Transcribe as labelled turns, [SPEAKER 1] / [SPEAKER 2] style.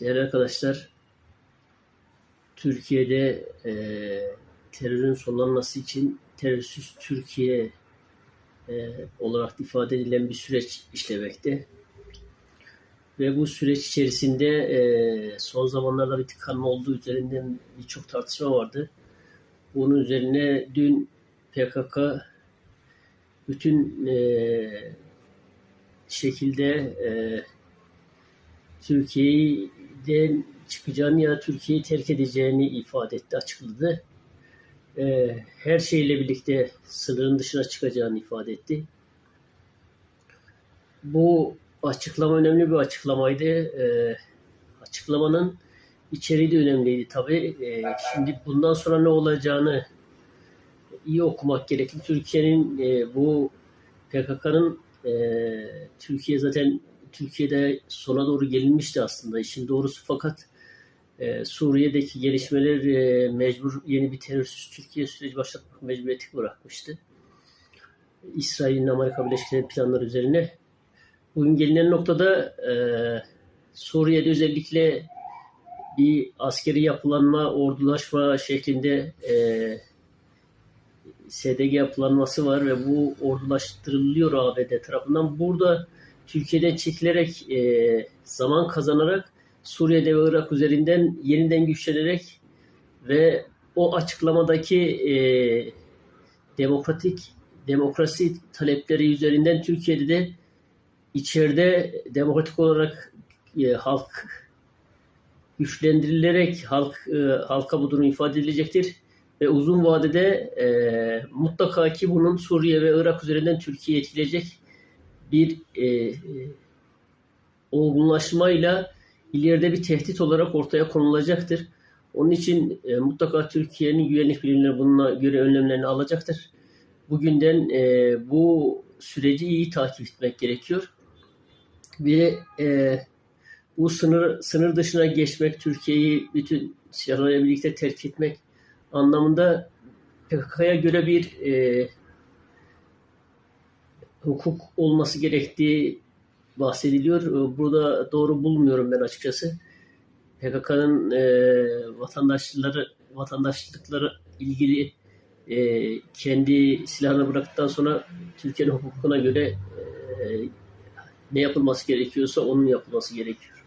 [SPEAKER 1] Değerli arkadaşlar, Türkiye'de e, terörün sonlanması için terörsüz Türkiye e, olarak ifade edilen bir süreç işlemekte. Ve bu süreç içerisinde e, son zamanlarda bir tıkanma olduğu üzerinden birçok tartışma vardı. Bunun üzerine dün PKK bütün e, şekilde e, Türkiye'den çıkacağını ya Türkiye'yi terk edeceğini ifade etti, açıkladı. E, her şeyle birlikte sınırın dışına çıkacağını ifade etti. Bu açıklama önemli bir açıklamaydı. E, açıklamanın içeriği de önemliydi tabii. E, şimdi bundan sonra ne olacağını iyi okumak gerekli. Türkiye'nin e, bu PKK'nın e, Türkiye zaten Türkiye'de sona doğru gelinmişti aslında işin doğrusu fakat e, Suriye'deki gelişmeler e, mecbur yeni bir terörsüz Türkiye süreci başlatmak mecburiyeti bırakmıştı. İsrail'in Amerika Birleşik Devletleri planları üzerine. Bugün gelinen noktada e, Suriye'de özellikle bir askeri yapılanma, ordulaşma şeklinde e, SDG yapılanması var ve bu ordulaştırılıyor ABD tarafından. Burada Türkiye'den çekilerek e, zaman kazanarak Suriye'de ve Irak üzerinden yeniden güçlenerek ve o açıklamadaki e, demokratik demokrasi talepleri üzerinden Türkiye'de de içeride demokratik olarak e, halk güçlendirilerek halk e, halka bu durum ifade edilecektir ve uzun vadede e, mutlaka ki bunun Suriye ve Irak üzerinden Türkiye'yi etkileyecek bir e, e, olgunlaşmayla ileride bir tehdit olarak ortaya konulacaktır. Onun için e, mutlaka Türkiye'nin güvenlik birimleri bununla göre önlemlerini alacaktır. Bugünden e, bu süreci iyi takip etmek gerekiyor. Ve e, bu sınır sınır dışına geçmek, Türkiye'yi bütün silahlarla birlikte terk etmek anlamında PKK'ya göre bir e, hukuk olması gerektiği bahsediliyor. E, Burada doğru bulmuyorum ben açıkçası. PKK'nın e, vatandaşları vatandaşlıkları ilgili e, kendi silahını bıraktıktan sonra Türkiye'nin hukukuna göre e, ne yapılması gerekiyorsa onun yapılması gerekiyor.